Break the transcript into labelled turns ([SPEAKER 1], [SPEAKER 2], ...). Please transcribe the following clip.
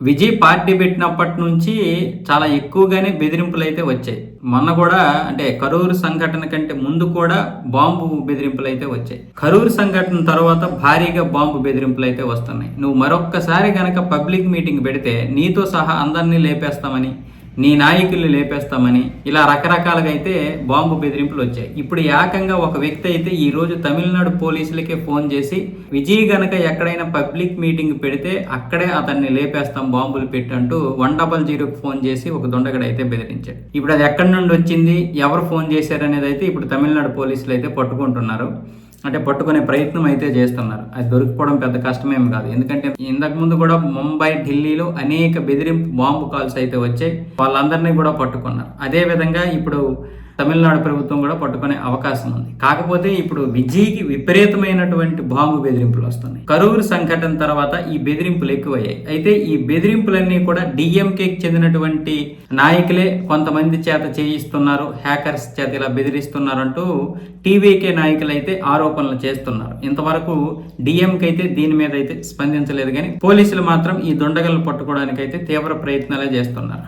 [SPEAKER 1] Vijay party పెట్టినప్పటి నుంచి చాలా ఎక్కువగానే బెదిరింపులు అయితే వచ్చాయి. మొన్న కూడా అంటే కరూరు సంఘటన కంటే ముందు కూడా బాంబు బెదిరింపులు అయితే వచ్చాయి. కరూరు సంఘటన తర్వాత భారీగా బాంబు బెదిరింపులు అయితే వస్తున్నాయి. నువ్వు మరొక్కసారి గనక పబ్లిక్ మీటింగ్ పెడితే నీతో సహా అందరినీ లేపేస్తామని నీ నాయకుల్ని లేపేస్తామని ఇలా రకరకాలుగా అయితే బాంబు బెదిరింపులు వచ్చాయి. ఇప్పుడు ఏకంగా ఒక వ్యక్తి అయితే ఈ రోజు తమిళనాడు పోలీసులకే ఫోన్ చేసి విజయ్ గనక ఎక్కడైనా పబ్లిక్ మీటింగ్ పెడితే అక్కడే అతన్ని లేపేస్తాం బాంబులు పెట్టంటూ వన్ డబల్ జీరోకి ఫోన్ చేసి ఒక దొండగడ అయితే బెదిరించాడు. ఇప్పుడు అది ఎక్కడి నుండి వచ్చింది? ఎవరు ఫోన్ చేశారనేది అయితే ఇప్పుడు తమిళనాడు పోలీసులు అయితే పట్టుకుంటున్నారు. అంటే పట్టుకునే ప్రయత్నం అయితే చేస్తున్నారు. అది దొరికిపోవడం పెద్ద కష్టమేం కాదు. ఎందుకంటే ఇంతకు ముందు కూడా ముంబై ఢిల్లీలో అనేక బెదిరింపు బాంబు కాల్స్ అయితే వచ్చాయి. వాళ్ళందరినీ కూడా పట్టుకున్నారు. అదే విధంగా ఇప్పుడు తమిళనాడు ప్రభుత్వం కూడా పట్టుకునే అవకాశం ఉంది. కాకపోతే ఇప్పుడు విజయ్కి విపరీతమైనటువంటి బాంబు బెదిరింపులు వస్తున్నాయి. కరూరు సంఘటన తర్వాత ఈ బెదిరింపులు ఎక్కువయ్యాయి. అయితే ఈ బెదిరింపులన్నీ కూడా డిఎంకేకి చెందినటువంటి నాయకులే కొంతమంది చేత చేయిస్తున్నారు హ్యాకర్స్ చేత ఇలా బెదిరిస్తున్నారంటూ టీవీకే నాయకులు అయితే ఆరోపణలు చేస్తున్నారు. ఇంతవరకు డిఎంకే అయితే దీని మీద అయితే స్పందించలేదు కానీ పోలీసులు మాత్రం ఈ దొండగలను పట్టుకోవడానికి అయితే తీవ్ర ప్రయత్నాలే చేస్తున్నారు.